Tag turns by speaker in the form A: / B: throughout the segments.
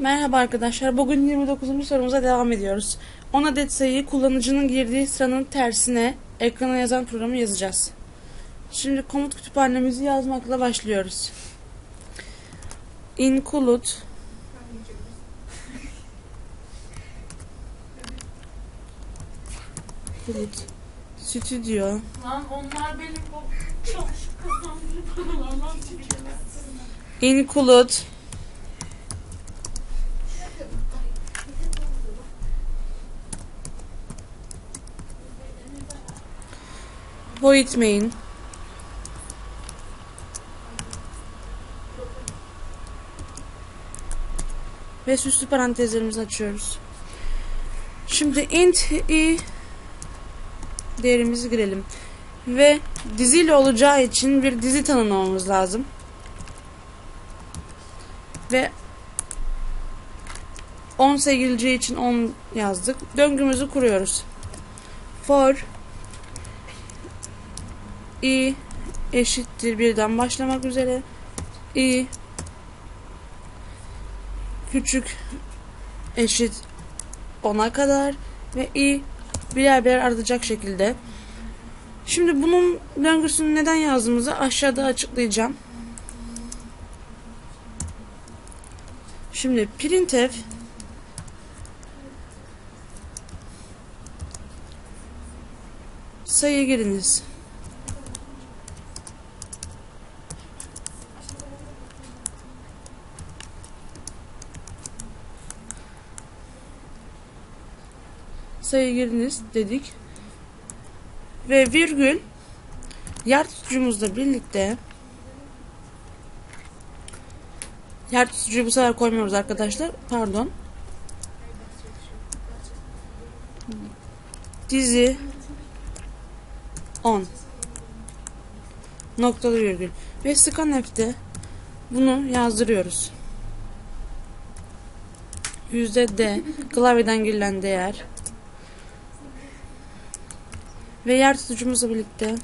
A: Merhaba arkadaşlar. Bugün 29. sorumuza devam ediyoruz. 10 adet sayıyı kullanıcının girdiği sıranın tersine ekrana yazan programı yazacağız. Şimdi komut kütüphanemizi yazmakla başlıyoruz. Include Include Studio
B: Lan onlar benim paralardan çekilmez.
A: Include Void main ve süslü parantezlerimizi açıyoruz. Şimdi int i değerimizi girelim. Ve diziyle olacağı için bir dizi tanımlamamız lazım. Ve 10 sevgileceği için 10 yazdık. Döngümüzü kuruyoruz. For i eşittir birden başlamak üzere i küçük eşit 10'a kadar ve i birer birer artacak şekilde. Şimdi bunun döngüsünü neden yazdığımızı aşağıda açıklayacağım. Şimdi printf sayı giriniz. Sayı giriniz dedik. Ve virgül yer tutucumuzla birlikte yer tutucuyu bu sefer koymuyoruz arkadaşlar. Pardon. Dizi 10 noktalı virgül ve scanf'te bunu yazdırıyoruz. Yüzde D klavyeden girilen değer ve yer tutucumuzla birlikte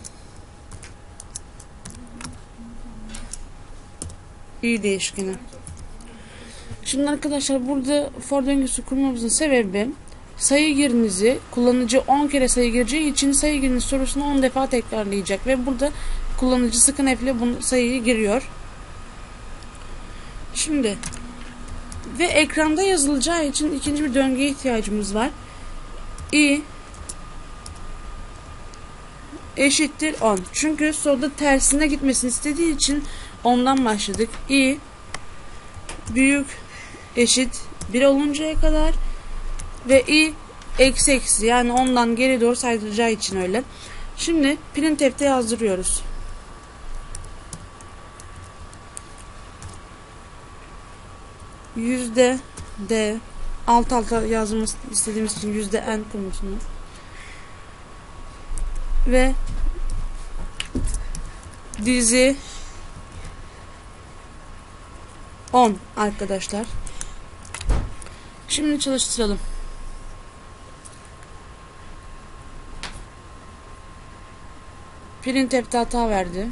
A: i değişkeni. Şimdi arkadaşlar burada for döngüsü kurmamızın sebebi sayı girinizi kullanıcı 10 kere sayı gireceği için sayı giriniz sorusunu 10 defa tekrarlayacak ve burada kullanıcı sıkın ile bu sayıyı giriyor. Şimdi ve ekranda yazılacağı için ikinci bir döngüye ihtiyacımız var. i eşittir 10. Çünkü soruda tersine gitmesini istediği için ondan başladık. i büyük eşit 1 oluncaya kadar ve i eksi eksi yani ondan geri doğru sayılacağı için öyle. Şimdi printf'te yazdırıyoruz. Yüzde d alt alta yazmamız istediğimiz için yüzde n komutunu ve dizi 10 arkadaşlar. Şimdi çalıştıralım. Printf'te hata verdi.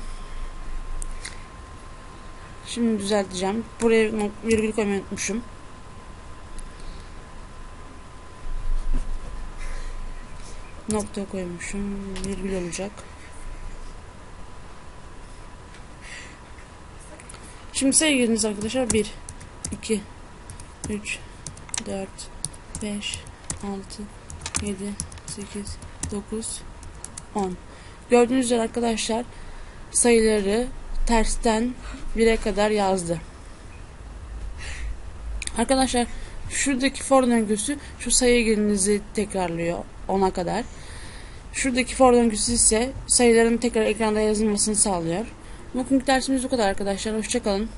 A: Şimdi düzelteceğim. Buraya virgül koymayı unutmuşum. Nokta koymuşum. Virgül olacak. Şimdi sayı arkadaşlar. 1, 2, 3, 4, 5, 6, 7, 8, 9, 10. Gördüğünüz üzere arkadaşlar sayıları tersten 1'e kadar yazdı. Arkadaşlar şuradaki for döngüsü şu sayı girinizi tekrarlıyor 10'a kadar. Şuradaki for döngüsü ise sayıların tekrar ekranda yazılmasını sağlıyor. Bugünkü dersimiz bu kadar arkadaşlar. Hoşçakalın.